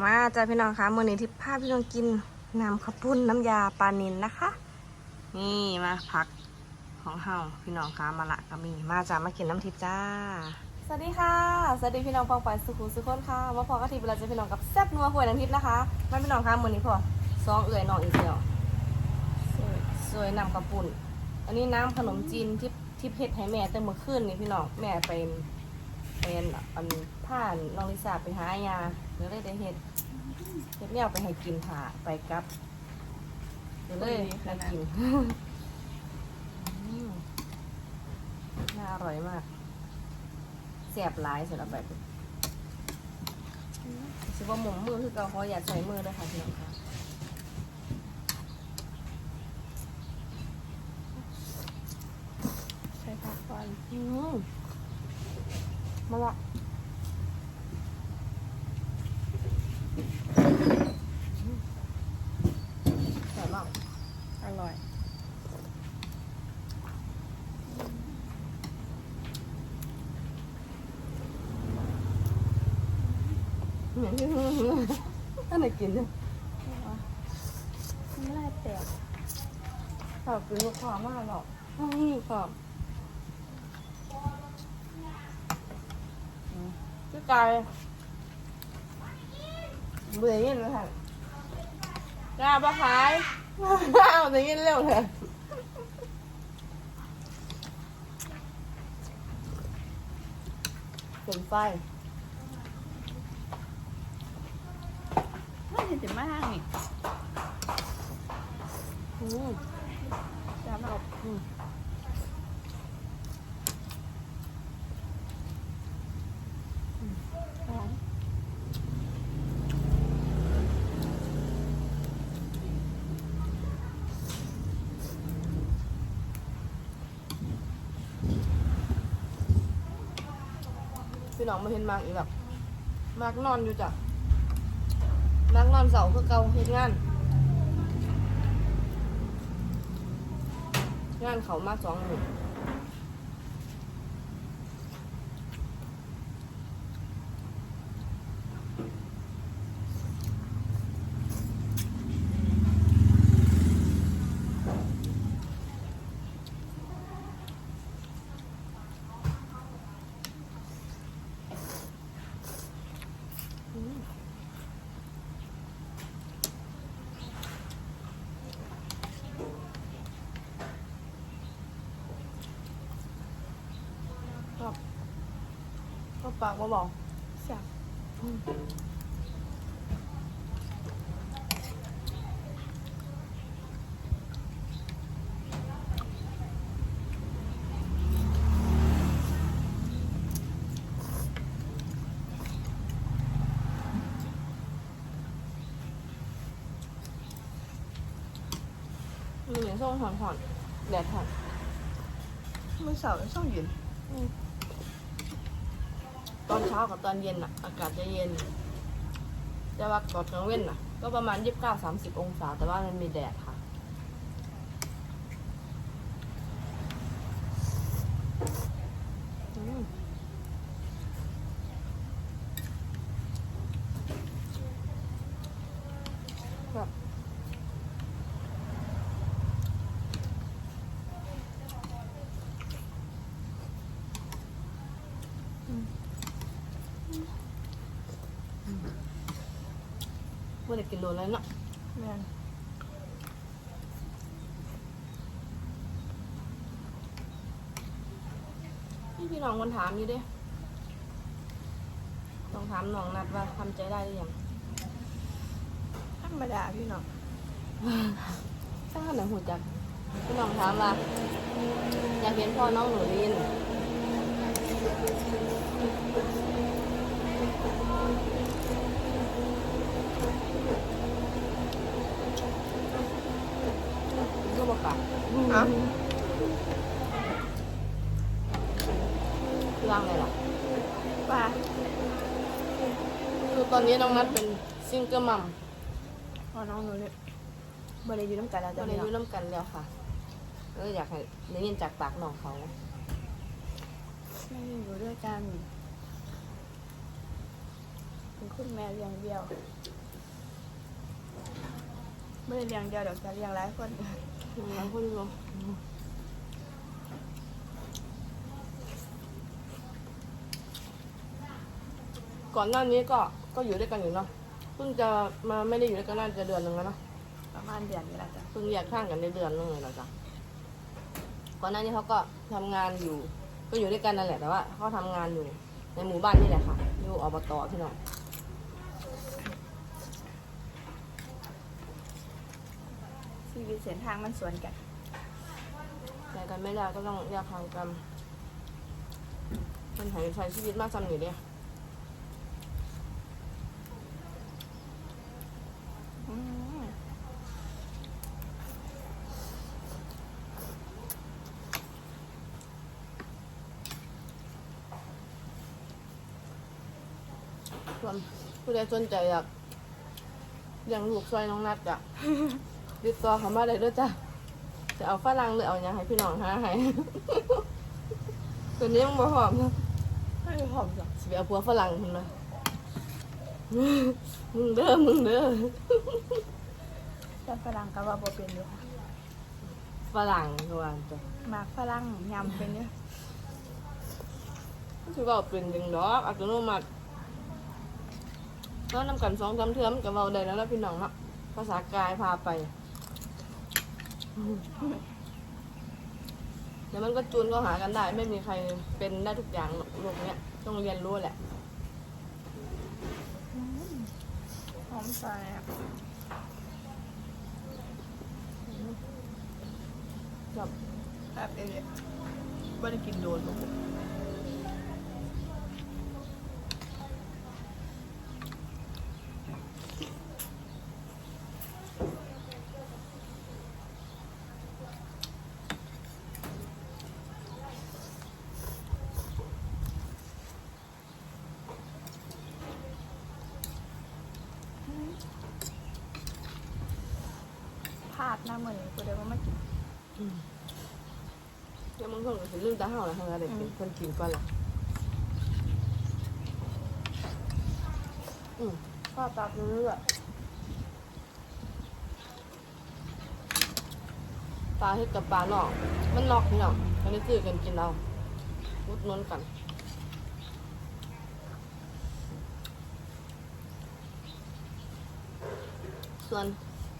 มาจ้าพี่น้องคะมื่อนี้ที่พาพี่น้องกินน้ำข้าวปุ้นน้ำยาปลานินนะคะ นี่มาผักของเฮาพี่น้องคะมาละก็มีมาจ้ามากินน้ำทิพจ้า สวัสดีค่ะสวัสดีพี่น้องฟังไปสุขุมสุขคนค่ะว่าพอกะทิเวลาจะพี่น้องกับแซ่บนัวหวยน้ำทิพนะคะมาพี่น้องคะมื่อนี้พอซองเอื่อยน้องอีกเดียวสวยสวยน้ำข้าวปุ้นอันนี้น้ำขนมจีนที่ที่เพชรให้แม่แต่เมื่อคืนนี่พี่น้องแม่เป็นเป็นอันผ่านน้องลิซ่าไปหายา เดี๋ยวเลยได้เฮ็ดเฮ็ดแนวไปให้กินถ่าไปกลับเดี๋ยวเลยได้กินอืมน่าอร่อยมากแซ่บหลายสำหรับแบบสิว่าหมุมมือคือเกาเขาอยากใช้มือด้วยค่ะพี่น้องค่ะใช้ผักก่อนอืมมาละ อร่อยมาก อร่อย เหมื อนที่ท่านไหนกินเนี่ยไม่ได้แตกชอบกินกับความมากหรอกอืมความพี่กายเบื่อยินเลยค่ะกล้าปะขายเอาแต่ยินเร็วเลยเป็นไฟ ไม่เห็นจะมากนี่ อืม จะเอาอืมของพี่น้องมาเห็นมากอีกแบบมากนอนอยู่จ้ะมากนอนเสาคือเก่าเฮ็ดงาน งานเขามาสองหมื่น ก็ปากมาบอกสับมีเหรียญส้มหอนหอน ตอนเช้ากับตอนเย็นอะ อากาศจะเย็น แต่ว่าตอนกลางเว้นอะ ก็ประมาณยี่สิบเก้าสามสิบองศา แต่ว่ามันมีแดดค่ะ เมื่อได้กินโลแล้วเนาะแม่นพี่พี่น้องคนถามอยู่เด้ต้องถามน้องนัดว่าทำใจได้หรือยังธรรมดาพี่น้องถ้าขนาดหูจักพี่น้องถามว่าอยากเห็นพ่อน้องหนูลิน ก็บอกค่ะอะร่างเลยล่ะปลาคือตอนนี้น้องนัดเป็นซิงเกิลมัมพอน้องหนูเนี่ยบริยูน้ำกันแล้วตจ้ะอนนี้พี่อน้องยู่น้ำกันแล้วค่ะก็อยากให้ได้ยินจากปากน้องเขาไม่อยู่ด้วยกันเป็นคุณแม่เลี้ยงเดียว ไม่ได้เลี้ยงเดียวเดี๋ยวจะเลี้ยงหลายคนหลายคนอยู่ก่อนหน้านี้ก็ก็อยู่ด้วยกันอยู่เนาะเพิ่งจะมาไม่ได้อยู่ด้วยกันน่าจะเดือนหนึ่งแล้วเนาะประมาณเดือนนี้แหละจ้ะเพิ่งแยกข้างกันได้เดือนนึงเลยนะจ๊ะก่อนหน้านี้เขาก็ทำงานอยู่ ก็อยู่ด้วยกันนั่นแหละแต่ว่าเขาทำงานอยู่ในหมู่บ้านนี่แหละค่ะอยู่อบตพี่น้อง ชีวิตเส้นทางมันสวนกันแต่กันไม่ได้ก็ต้องแยกทางกันมันหายใช้ชีวิตมากจำอยู่เนี่ยส่วนผู้ใดสนใจอยากเลี้ยงลูกช่วยน้องนัดจ้ะ ติดต่อเขามาได้ด้วยจ้ะจะเอาฝรั่งหรือเอาอย่างให้พี่น้องหาให้ตัวนี้มันบ่หอมนะไม่หอมจ้ะสิไปเอาผัวฝรั่งคุณนะมึงเด้อมึงเด้อแต่ฝรั่งก็ว่าบ่เป็นอยู่ค่ะฝรั่งตัวจ้ะมากฝรั่งยำเป็นอยู่คือว่าเป็นจริงดอกอัตโนมัติแล้วนำกันสองสามเทือมนกับเราได้แล้วนะพี่น้องเนาะภาษากายพาไป เดี๋ยวมันก็จูนก็หากันได้ ไม่มีใครเป็นได้ทุกอย่างหรอกโลกเนี้ยต้องเรียนรู้แหละหอมใส่อะแบบแบบเอเลี่ยไม่ได้กินโดนลูกพ ดหน้าเหมือนกูเดี๋ยวว่ามากินเดี๋ยวมึงคงจะลืมตาเห่าแล้วทางอะไรเป็นคนกินก่อนล่ะอืมข้าวตาเลือดปลาเฮ็ดกับปลาหนอกมันนอกพี่น้องอันนี้ซื้อกันกินเอาอุดหนุนกันส่วน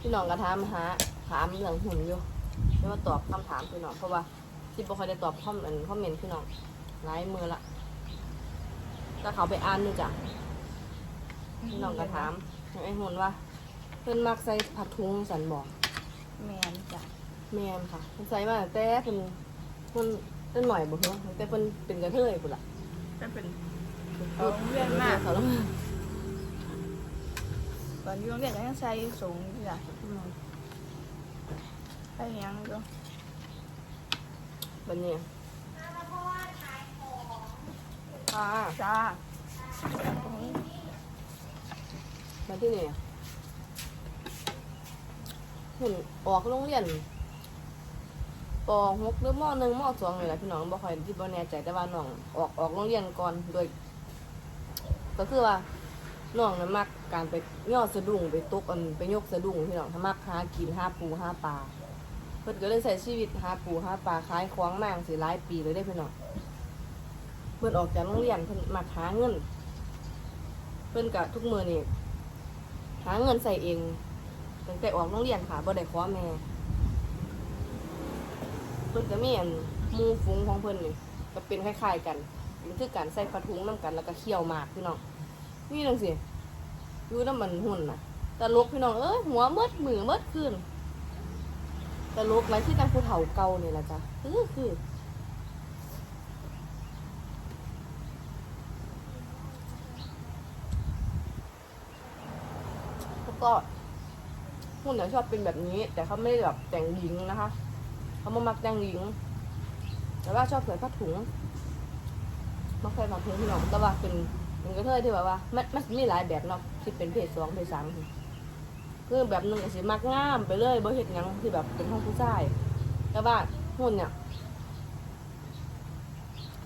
พี่น้องก็ถามหา ถามเรื่องหุ่นอยู่ไม่ว่าตอบคำถามพี่น้องเพราะว่าที่บ่ค่อยได้ตอบคอมเมนต์คอมเมนต์พี่น้องหลายมือละก็เขาไปอ่านนี่จ้ะพี่น้องก็ถามไอ้หุ่นว่า เพิ่นมักใส่ผักทุงสันบอกแมนจ้ะแม่นค่ะเพิ่นใส่มาตั้งแต่เพิ่นเพิ่นเพิ่นหน่อยบ่เหรอตั้งแต่เพิ่นเป็นกระเทยพุ่นล่ะจะเป็นเอาเรื่องมากเขาแล้วตอนอยู่โรงเรียนก็ยังใส่สูงอยู่จ้ะใส่ยังอยู่บัดนี้ค่ะจ้ามาที่นี่เพิ่นออกโรงเรียนป .6 หรือม .1 ม .2 นี่แหละพี่น้องบ่ค่อยที่บ่แน่ใจแต่ว่าน้องออกออกโรงเรียนก่อนโดย ก็คือว่าน้องน่ะมักการไปย่อสะดุ้งไปตกอันไปยกสะดุ้งพี่น้องถ้ามักหากินหาปูหาปลา เพิ่นก็เลยใช้ชีวิตหาปูหาปลาขายของมาจั่งสิหลายปีเลยได้อพี่น้องเพิ่นออกจากโรงเรียนเพิ่นมักหาเงิน เพิ่นก็ทุกมือนี่หาเงินใส่เองตั้งแต่ออกโรงเรียนค่ะบ่ได้ขอแม่เพิ่นก็มีอันมู่ฝูงของเพิ่นนี่ก็เป็นคล้ายๆกันมันคือการใส่ผ้าถุงนํกันแล้วก็เคี่ยวหมากพี่น้องนี่จังซี่อยู่นำมันหุ่นน่ะตลกพี่น้องเอ้ยหัวเมดมือเมดคืน ตลกไรที่จังผู้เฒ่าเก่านี่ยละจ้ะคือคือแล้วก็หุ่นเนี่ยชอบเป็นแบบนี้ แต่เขาไม่ได้แบบแต่งหญิงนะคะ เขามามักแต่งหญิง แต่ว่าชอบใส่ผ้าถุงมักใส่ผ้าถุงพี่น้องแต่ว่าเป็นเป็นกระเทยที่แบบว่า มันมันมีหลายแบบเนาะที่เป็นเพศสองเพศสาม คือแบบหนึงก็สิมักงามไปเลยบ่เห็ดหยังที่แบบเป็นห้องผู้ชายแต่ว่าหุ่นเนี่ย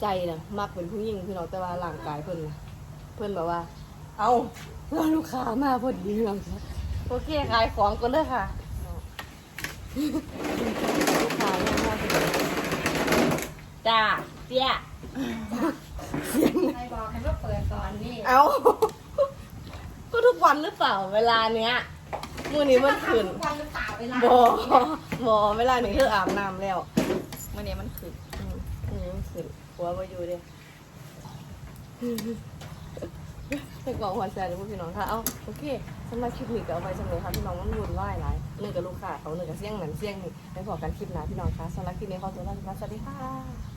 ใจเนี่ยมักเป็นผู้หญิงพี่น้องแต่ว่าร่างกายเพิ่นน่ะเพิ่นแบบว่า เอาเราลูกค้ามาพอดีพี่น้องคะโอเคขายของกันเลยค่ะลูกค้ามาพอดีจ้าเตี้ยใครบอกให้มาเปิดก่อนนี่เอา ก็ทุกวันหรือเปล่าเวลาเนี้ย มื่อนี้มันขึ้นทุกวันหรือเปล่าเวลาบอบอเวลาหนึ่งเธออาบน้ำแล้วมื่อนี้มันขึ้นอืมอันนี้มันขึ้นหัวมาอยู่เด้เป็นกล่องหัวแซ่เลยพี่น้องค่ะ เอาโอเคสำหรับคลิปนี้ก็เอาไว้สำหรับค่ะพี่น้องมันวุ่นวายหลายหนึ่งกับลูกค้าเขาหนึ่งกับเสี่ยงหนันเสี่ยงนี่ไปพอกันคลิปหน้าพี่น้องค่ะสำหรับคลิปนี้ขอตัวลาไปก่อนสวัสดีค่ะ